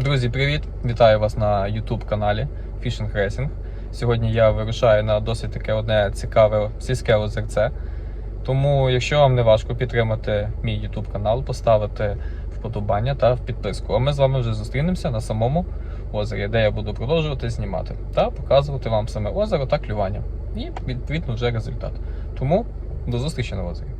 Друзі, привіт! Вітаю вас на YouTube каналі Fishing Racing. Сьогодні я вирушаю на досить таке одне цікаве сільське озерце. Тому, якщо вам не важко підтримати мій YouTube канал, поставити вподобання та підписку. А ми з вами вже зустрінемося на самому озері, де я буду продовжувати знімати та показувати вам саме озеро та клювання. І відповідно вже результат. Тому до зустрічі на озері.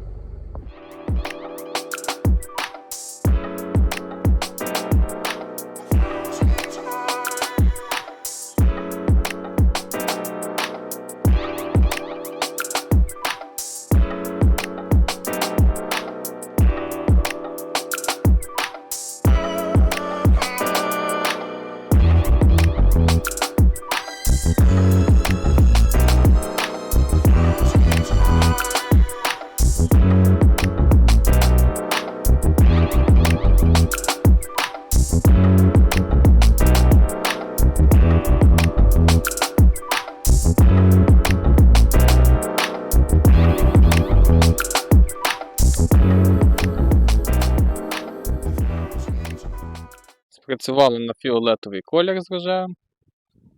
Спрацювали на фіолетовий колір з рожевим.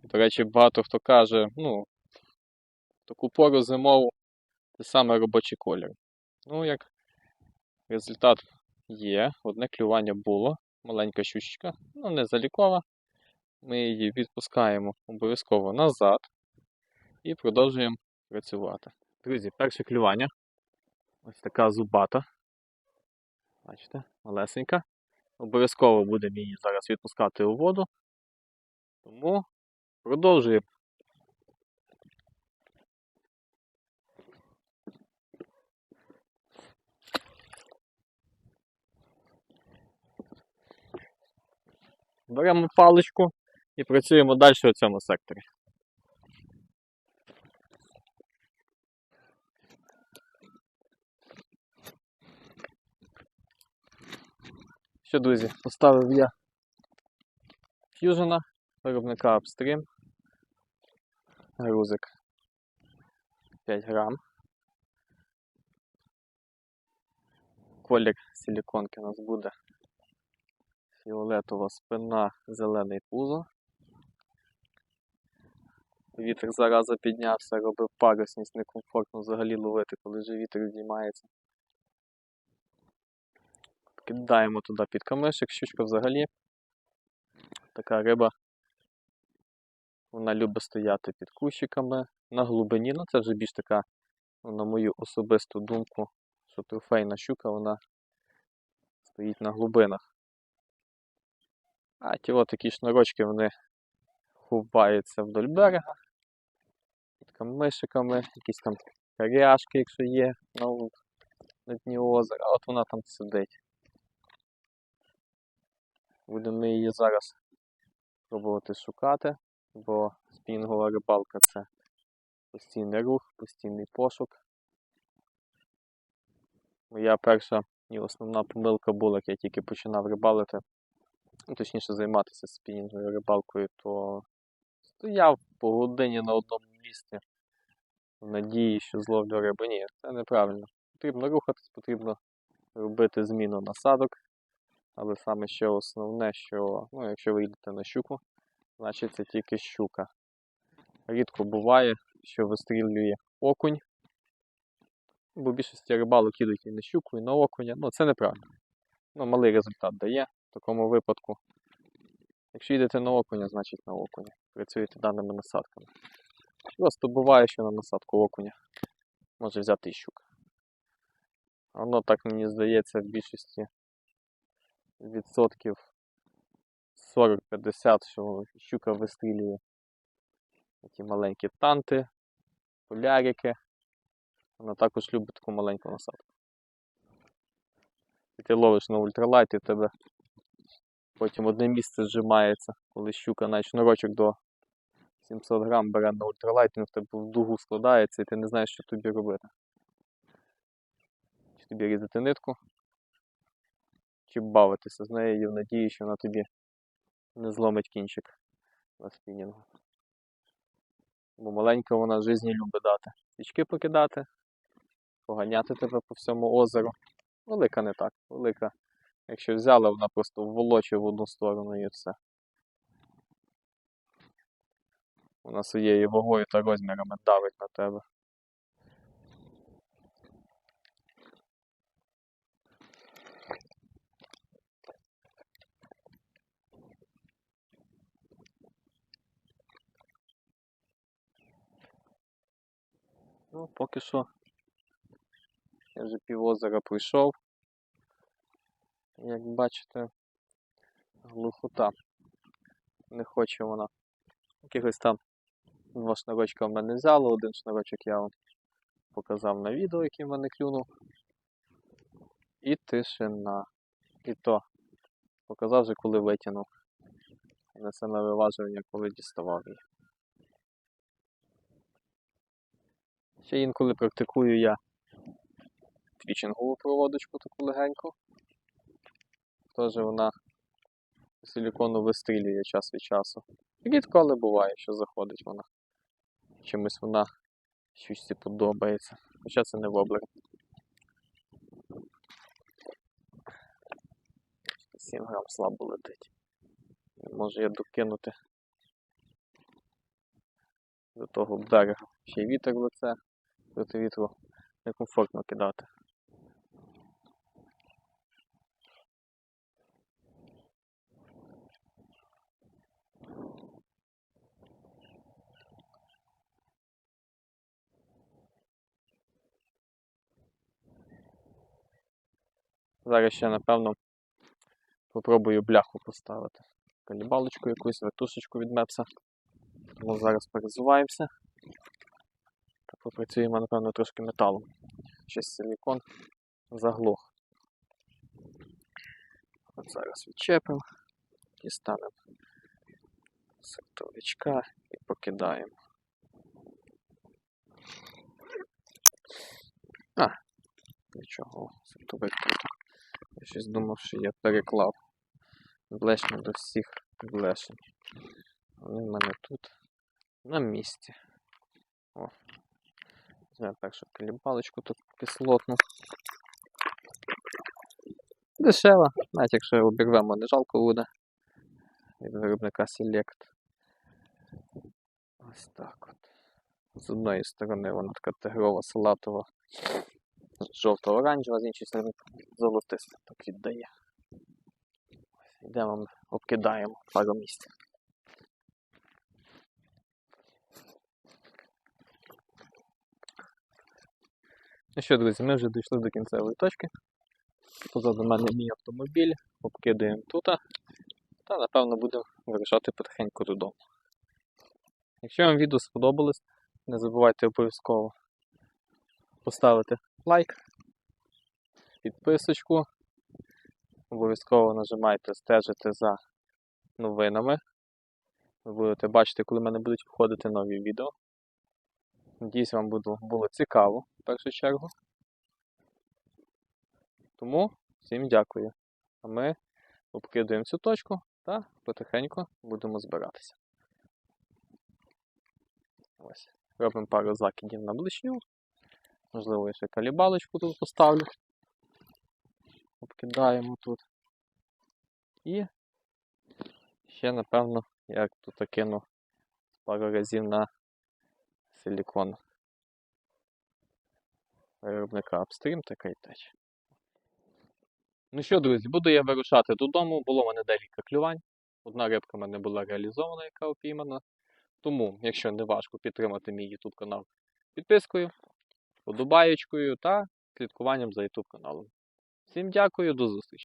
До речі, багато хто каже, ну, таку пору зимову це саме робочий колір. Ну, як результат є, одне клювання було, маленька щучка, ну не залікова. Ми її відпускаємо обов'язково назад і продовжуємо працювати. Друзі, перше клювання. Ось така зубата. Бачите, малесенька. Обов'язково будемо її зараз відпускати у воду. Тому продовжуємо. Беремо паличку і працюємо далі у цьому секторі. Що, друзі, поставив я фьюжена виробника Upstream. Грузик 5 грам. Колір силіконки у нас буде фіолетова спина, зелений пузо. Вітер зараза піднявся, робив парусність, некомфортно взагалі ловити, коли вже вітер піднімається. Кидаємо туди під камешик, щучка взагалі. Така риба. Вона любить стояти під кущиками на глибині. Ну це вже більш така, на мою особисту думку, що трофейна щука вона стоїть на глибинах. А ті от такі шнурочки вони ховаються вдоль берега. Під камешиками, якісь там каряшки, якщо є на, на дні озера. От вона там сидить. Будемо її зараз пробувати шукати, бо спінгова рибалка це постійний рух, постійний пошук. Моя перша і основна помилка була, як я тільки починав рибалити, ну, точніше займатися спінінговою рибалкою, то стояв по годині на одному місці в надії, що зловлю рибу. Ні, це неправильно. Потрібно рухатись, потрібно робити зміну насадок. Але саме ще основне, що ну, якщо ви йдете на щуку, значить це тільки щука. Рідко буває, що вистрілює окунь. Бо більшості рибалок їдуть і на щуку, і на окуня. Ну, це неправильно. Ну, малий результат дає в такому випадку. Якщо йдете на окуня, значить на окуня. Працюєте даними насадками. Просто буває, що на насадку окуня може взяти і щука. Воно так мені здається в більшості відсотків 40-50, що щука вистрілює. Ті маленькі танти, полярики. Вона також любить таку маленьку насадку. І ти ловиш на ультралайт і тебе потім одне місце зжимається, коли щука навіть шнурочок до 700 грам бере на ультралайт, він в тебе в дугу складається і ти не знаєш, що тобі робити. Чи тобі різати нитку, чи бавитися з нею і в надії, що вона тобі не зломить кінчик на спінінгу. Бо маленька вона житті любить дати. Свічки покидати, поганяти тебе по всьому озеру. Велика не так. Велика, Якщо взяла, вона просто волоче в одну сторону і все. Вона своєю вагою та розмірами давить на тебе. Ну, поки що я вже пів озера прийшов. Як бачите, глухота. Не хоче вона. Якихось там два шнурочка в мене взяло, один шнурочок я вам показав на відео, який в мене клюнув. І тишина. І то показав вже, коли витягнув. На саме виважування, коли діставав її. Ще інколи практикую я твічингову проводочку таку легеньку. Теж вона силікону вистрілює час від часу. Рідко, але буває, що заходить вона. Чимось вона щось подобається. Хоча це не воблер. 7 грам слабо летить. Не можу я докинути до того берега. Ще й вітер в лице, проти вітру некомфортно кидати. Зараз ще, напевно, попробую бляху поставити. Калібалочку якусь, вертушечку від мепса. Тому зараз перезуваємося. Та попрацюємо, напевно, трошки металом. Щось силікон заглох. От зараз відчепимо, дістанемо сектовичка і покидаємо. А, нічого, сектовик тут. Я щось думав, що я переклав блешню до всіх блешень. Вони в мене тут на місці. О. Візьмемо першу калібалочку тут кислотну. Дешева, навіть якщо обірвемо, не жалко буде. Від виробника Select. Ось так от. З одної сторони вона така тигрова салатова, жовто-оранжева, з іншої сторони золотиста так віддає. Йдемо, обкидаємо пару місць. Ну що, друзі, ми вже дійшли до кінцевої точки. Позаду мене мій автомобіль, обкидаємо тут. Та напевно будемо вирушати потихеньку додому. Якщо вам відео сподобалось, не забувайте обов'язково поставити лайк, підписочку. Обов'язково нажимайте стежити за новинами. Ви будете бачити, коли в мене будуть виходити нові відео. Надіюсь, вам було, було цікаво в першу чергу. Тому всім дякую. А ми обкидуємо цю точку та потихеньку будемо збиратися. Ось. Робимо пару закидів на блишню. Можливо, я ще калібалочку тут поставлю. Обкидаємо тут. І ще, напевно, я тут кину пару разів на силікон виробника Upstream та Кейтеч. Ну що, друзі, буду я вирушати додому. Було в мене декілька клювань. Одна рибка в мене була реалізована, яка опіймана. Тому, якщо не важко підтримати мій YouTube канал підпискою, подобаєчкою та слідкуванням за YouTube каналом. Всім дякую, до зустрічі!